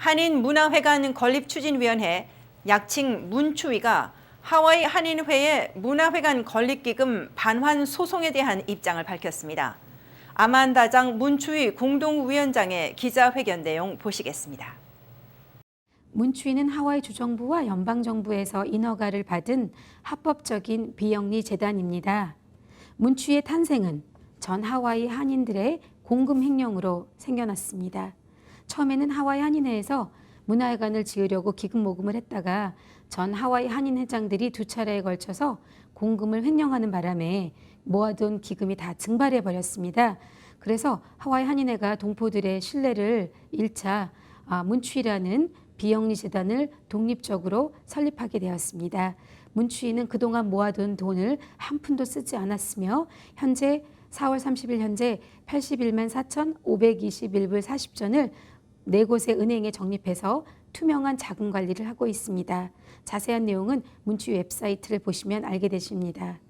한인문화회관 건립추진위원회 약칭 문추위가 하와이 한인회의 문화회관 건립기금 반환 소송에 대한 입장을 밝혔습니다. 아만다장 문추위 공동위원장의 기자회견 내용 보시겠습니다. 문추위는 하와이 주정부와 연방정부에서 인허가를 받은 합법적인 비영리 재단입니다. 문추위의 탄생은 전 하와이 한인들의 공금 횡령으로 생겨났습니다. 처음에는 하와이 한인회에서 문화회관을 지으려고 기금 모금을 했다가 전 하와이 한인 회장들이 두 차례에 걸쳐서 공금을 횡령하는 바람에 모아둔 기금이 다 증발해 버렸습니다. 그래서 하와이 한인회가 동포들의 신뢰를 잃자 아, 문추이라는 비영리 재단을 독립적으로 설립하게 되었습니다. 문추이는 그동안 모아둔 돈을 한 푼도 쓰지 않았으며 현재 4월 30일 현재 81만 4,521불 40전을 네 곳의 은행에 적립해서 투명한 자금 관리를 하고 있습니다. 자세한 내용은 문추이 웹사이트를 보시면 알게 되십니다.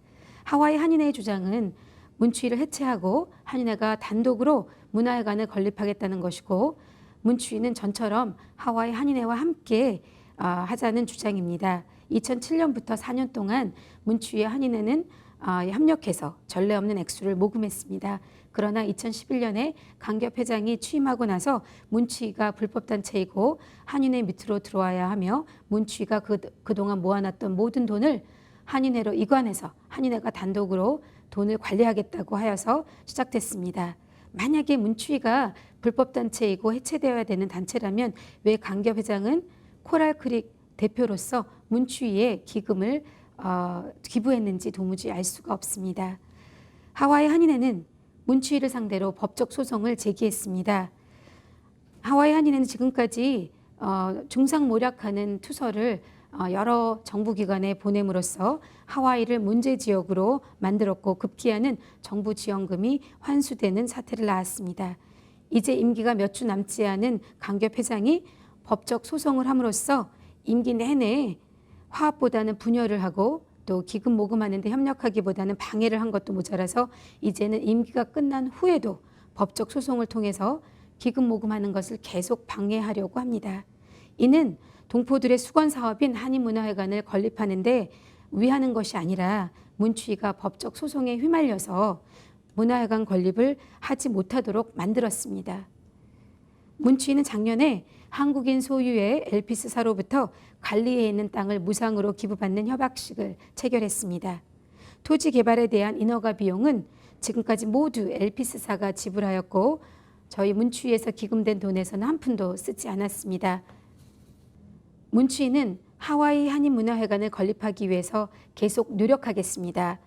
하와이 한인회의 주장은 문추위를 해체하고 한인회가 단독으로 문화회관을 건립하겠다는 것이고 문추위는 전처럼 하와이 한인회와 함께 아, 하자는 주장입니다. 2007년부터 4년 동안 문추위의 한인회는 아, 협력해서 전례 없는 액수를 모금했습니다. 그러나 2011년에 강겹 회장이 취임하고 나서 문추위가 불법 단체이고 한인회 밑으로 들어와야 하며 문추위가 그, 그동안 모아놨던 모든 돈을 한인회로 이관해서 한인회가 단독으로 돈을 관리하겠다고 하여서 시작됐습니다. 만약에 문추위가 불법 단체이고 해체되어야 되는 단체라면 왜 강겹 회장은 코랄크릭 대표로서 문추위에 기금을 어, 기부했는지 도무지 알 수가 없습니다. 하와이 한인회는 문추위를 상대로 법적 소송을 제기했습니다. 하와이 한인회는 지금까지 어, 중상 모략하는 투서를 어, 여러 정부기관에 보냄으로써 하와이를 문제 지역으로 만들었고 급기야는 정부 지원금이 환수되는 사태를 낳았습니다. 이제 임기가 몇 주 남지 않은 강겹 회장이 법적 소송을 함으로써 임기 내내 화합보다는 분열을 하고 또 기금 모금하는 데 협력하기보다는 방해를 한 것도 모자라서 이제는 임기가 끝난 후에도 법적 소송을 통해서 기금 모금하는 것을 계속 방해하려고 합니다. 이는 동포들의 수건 사업인 한인문화회관을 건립하는데 위하는 것이 아니라 문추위가 법적 소송에 휘말려서 문화회관 건립을 하지 못하도록 만들었습니다. 문추위는 작년에 한국인 소유의 엘피스사로부터 관리해 있는 땅을 무상으로 기부받는 협약식을 체결했습니다. 토지 개발에 대한 인허가 비용은 지금까지 모두 엘피스사가 지불하였고 저희 문추위에서 기금된 돈에서는 한 푼도 쓰지 않았습니다. 문추위는 하와이 한인문화회관을 건립하기 위해서 계속 노력하겠습니다.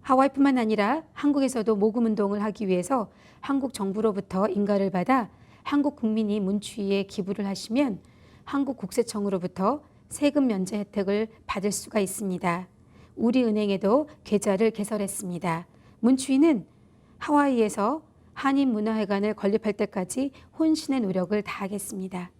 하와이뿐만 아니라 한국에서도 모금 운동을 하기 위해서 한국 정부로부터 인가를 받아 한국 국민이 문추위에 기부를 하시면 한국 국세청으로부터 세금 면제 혜택을 받을 수가 있습니다. 우리 은행에도 계좌를 개설했습니다. 문추위는 하와이에서 한인 문화회관을 건립할 때까지 혼신의 노력을 다하겠습니다.